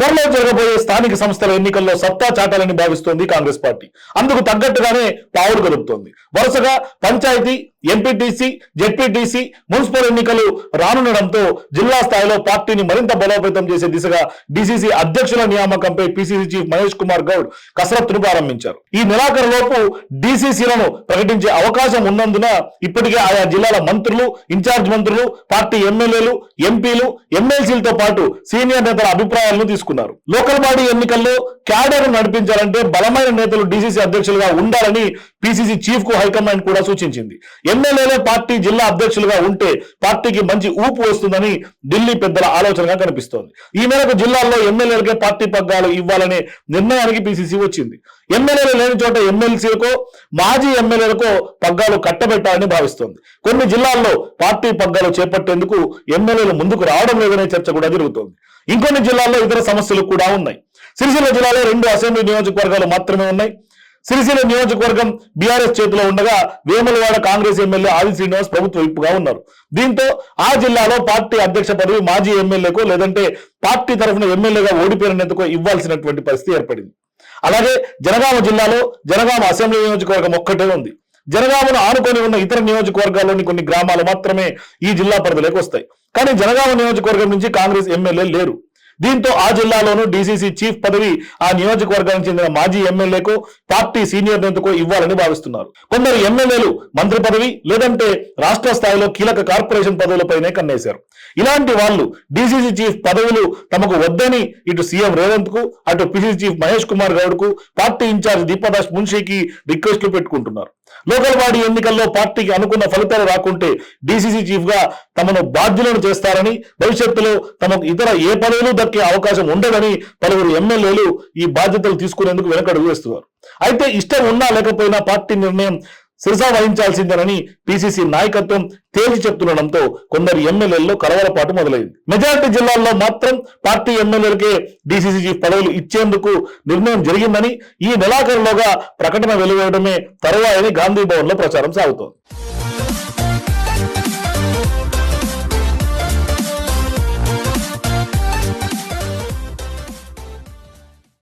త్వరలో జరగబోయే స్థానిక సంస్థల ఎన్నికల్లో సత్తా చాటాలని భావిస్తోంది కాంగ్రెస్ పార్టీ. అందుకు తగ్గట్టుగానే పావులు కదుపుతోంది వరుసగా పంచాయతీ ఎంపీటీసీ జెడ్పీటీసీ మున్సిపల్ ఎన్నికలు రానుండడంతో జిల్లా స్థాయిలో పార్టీని మరింత బలోపేతం చేసే దిశగా డీసీసీ అధ్యక్షుల నియామకంపై పీసీసీ చీఫ్ మహేష్ కుమార్ గౌడ్ కసరత్తును ప్రారంభించారు. ఈ నెలాఖరులోపు డీసీసీలను ప్రకటించే అవకాశం ఉన్నందున ఇప్పటికే ఆయా జిల్లాల మంత్రులు ఇన్ఛార్జ్ మంత్రులు పార్టీ ఎమ్మెల్యేలు ఎంపీలు ఎమ్మెల్సీలతో పాటు సీనియర్ నేతల అభిప్రాయాలను తీసుకున్నారు. లోకల్ బాడీ ఎన్నికల్లో క్యాడర్ నడిపించాలంటే బలమైన నేతలు డీసీసీ అధ్యక్షులుగా ఉండాలని పీసీసీ చీఫ్కు హైకమాండ్ కూడా సూచించింది. ఎమ్మెల్యేలే పార్టీ జిల్లా అధ్యక్షులుగా ఉంటే పార్టీకి మంచి ఊపు వస్తుందని ఢిల్లీ పెద్దల ఆలోచనగా కనిపిస్తోంది. ఈ మేరకు జిల్లాల్లో ఎమ్మెల్యేలకే పార్టీ పగ్గాలు ఇవ్వాలనే నిర్ణయానికి పీసీసీ వచ్చింది. ఎమ్మెల్యేలు లేని చోట ఎమ్మెల్సీలకో మాజీ ఎమ్మెల్యేలకో పగ్గాలు కట్టబెట్టాలని భావిస్తోంది. కొన్ని జిల్లాల్లో పార్టీ పగ్గాలు చేపట్టేందుకు ఎమ్మెల్యేలు ముందుకు రావడం లేదనే చర్చ కూడా జరుగుతోంది. ఇంకొన్ని జిల్లాల్లో ఇతర సమస్యలు కూడా ఉన్నాయి. సిరిసిల్ల జిల్లాలో రెండు అసెంబ్లీ నియోజకవర్గాలు మాత్రమే ఉన్నాయి. సిరిసిల్ల నియోజకవర్గం బీఆర్ఎస్ చేతిలో ఉండగా వేములవాడ కాంగ్రెస్ ఎమ్మెల్యే ఆది శ్రీనివాస్ ప్రభుత్వ విప్పుగా ఉన్నారు. దీంతో ఆ జిల్లాలో పార్టీ అధ్యక్ష పదవి మాజీ ఎమ్మెల్యేకో లేదంటే పార్టీ తరఫున ఎమ్మెల్యేగా ఓడిపోయినందుకో ఇవ్వాల్సినటువంటి పరిస్థితి ఏర్పడింది. అలాగే జనగామ జిల్లాలో జనగామ అసెంబ్లీ నియోజకవర్గం ఒక్కటే ఉంది. జనగామను ఆనుకొని ఉన్న ఇతర నియోజకవర్గాల్లోని కొన్ని గ్రామాలు మాత్రమే ఈ జిల్లా పరిధిలోకి వస్తాయి. కానీ జనగామ నియోజకవర్గం నుంచి కాంగ్రెస్ ఎమ్మెల్యే లేరు. దీంతో ఆ జిల్లాలోనూ డీసీసీ చీఫ్ పదవి ఆ నియోజకవర్గానికి చెందిన మాజీ ఎమ్మెల్యేకు పార్టీ సీనియర్ నేతకు ఇవ్వాలని భావిస్తున్నారు. కొందరు ఎమ్మెల్యేలు మంత్రి పదవి లేదంటే రాష్ట్ర స్థాయిలో కీలక కార్పొరేషన్ పదవులపైనే కన్నేశారు. ఇలాంటి వాళ్ళు డీసీసీ చీఫ్ పదవులు తమకు వద్దని ఇటు సీఎం రేవంత్కు అటు PCC chief Mahesh Kumar గౌడ్కు party in charge Deepadas Munshi రిక్వెస్ట్లు పెట్టుకుంటున్నారు. లోకల్ బాడీ ఎన్నికల్లో పార్టీకి అనుకున్న ఫలితాలు రాకుంటే డీసీసీ చీఫ్గా తమను బాధ్యులను చేస్తారని భవిష్యత్తులో తమకు ఇతర ఏ పదవులు దక్కే అవకాశం ఉండదని పలువురు ఎమ్మెల్యేలు ఈ బాధ్యతలు తీసుకునేందుకు వెనకడుగు వేస్తున్నారు. అయితే ఇష్టం ఉన్నా లేకపోయినా పార్టీ నిర్ణయం శిరసా వహించాల్సిందేనని పిసిసి నాయకత్వం తేల్చి చెప్తుండడంతో కొందరు ఎమ్మెల్యేల్లో కలవరపాటు మొదలైంది. మెజారిటీ జిల్లాల్లో మాత్రం పార్టీ ఎమ్మెల్యేలకే డీసీసీ చీఫ్ పదవులు ఇచ్చేందుకు నిర్ణయం జరిగిందని ఈ నెలాఖరులోగా ప్రకటన వెలువడమే తరువాయని గాంధీ భవన్లో ప్రచారం సాగుతోంది.